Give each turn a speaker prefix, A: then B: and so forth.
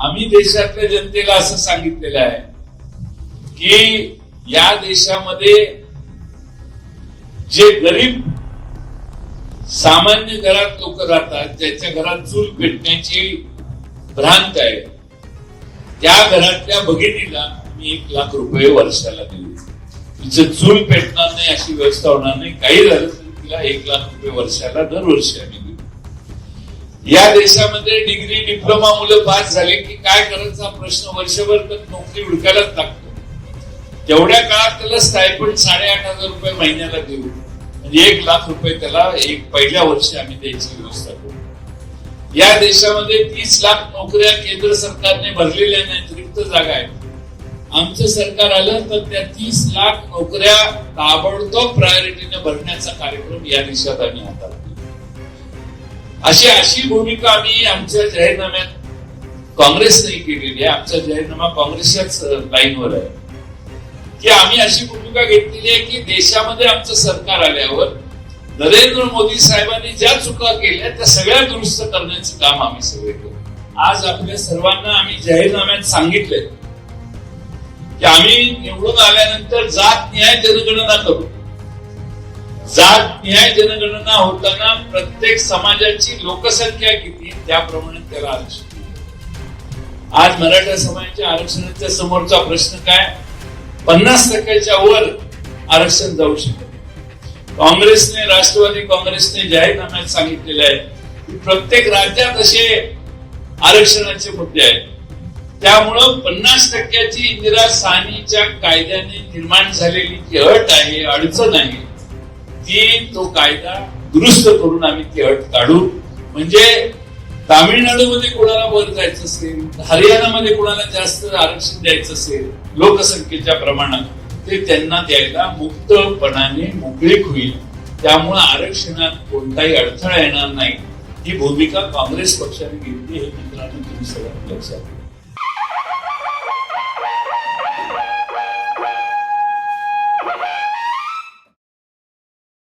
A: आम्ही देशातल्या जनतेला असं सांगितलेलं आहे की या देशामध्ये जे गरीब सामान्य घरात लोक राहतात ज्याच्या घरात चूल पेटण्याची भ्रांत आहे त्या घरातल्या भगिनीला मी एक लाख रुपये वर्षाला दिले. तिचं चूल पेटणार नाही अशी व्यवस्था होणार नाही. काही झालं तरी तिला एक लाख रुपये वर्षाला दरवर्षी आम्ही या देशामध्ये डिग्री डिप्लोमा मुलं पास झाले की काय करायचा प्रश्न? वर्षभर तर नोकरी उडकायलाच लागतो. तेवढ्या काळात त्याला स्टायपंड साडेआठ हजार रुपये महिन्याला देऊ म्हणजे एक लाख रुपये त्याला एक पहिल्या वर्षी आम्ही द्यायची व्यवस्था करू. या देशामध्ये तीस लाख नोकऱ्या केंद्र सरकारने भरलेल्या नाहीत रिक्त जागा आहेत. आमचं सरकार आलं तर त्या तीस लाख नोकऱ्या ताबडतोब प्रायोरिटीने भरण्याचा कार्यक्रम या देशात आम्ही हातात अशी अशी भूमिका आम्ही आमच्या जाहीरनाम्यात काँग्रेसने केलेली आहे. आमचा जाहीरनामा काँग्रेसच्याच लाईनवर आहे. की आम्ही अशी भूमिका घेतलेली आहे की देशामध्ये आमचं सरकार आल्यावर नरेंद्र मोदी साहेबांनी ज्या चुका केल्या त्या सगळ्या दुरुस्त करण्याचं काम आम्ही सगळे करू आज आपल्या सर्वांना आम्ही जाहीरनाम्यात सांगितलंय की आम्ही निवडून आल्यानंतर जात न्याय जनगणना करू. जात न्याय जनगणना होताना प्रत्येक समाजाची लोकसंख्या किती त्याप्रमाणे त्याला आरक्षण आज मराठा समाजाच्या आरक्षणाच्या समोरचा प्रश्न काय? पन्नास टक्क्याच्या वर आरक्षण जाऊ शकत काँग्रेसने राष्ट्रवादी काँग्रेसने जाहीरनाम्यात सांगितलेले आहे की प्रत्येक राज्यात असे आरक्षणाचे मुद्दे आहेत. त्यामुळं पन्नास टक्क्याची इंदिरा साहनीच्या कायद्याने निर्माण झालेली जी अट आहे अडचण आहे. ती तो कायदा दुरुस्त करून आम्ही ती अट काढू. म्हणजे तामिळनाडूमध्ये कोणाला वर जायचं असेल हरियाणामध्ये कोणाला जास्त आरक्षण द्यायचं असेल लोकसंख्येच्या प्रमाणात ते त्यांना द्यायला मुक्तपणाने मोकळीक होईल. त्यामुळे आरक्षणात कोणताही अडथळा येणार नाही. ही भूमिका काँग्रेस पक्षाने घेतली हे मित्रांनो तुम्ही सगळ्यांनी लक्षात घ्या.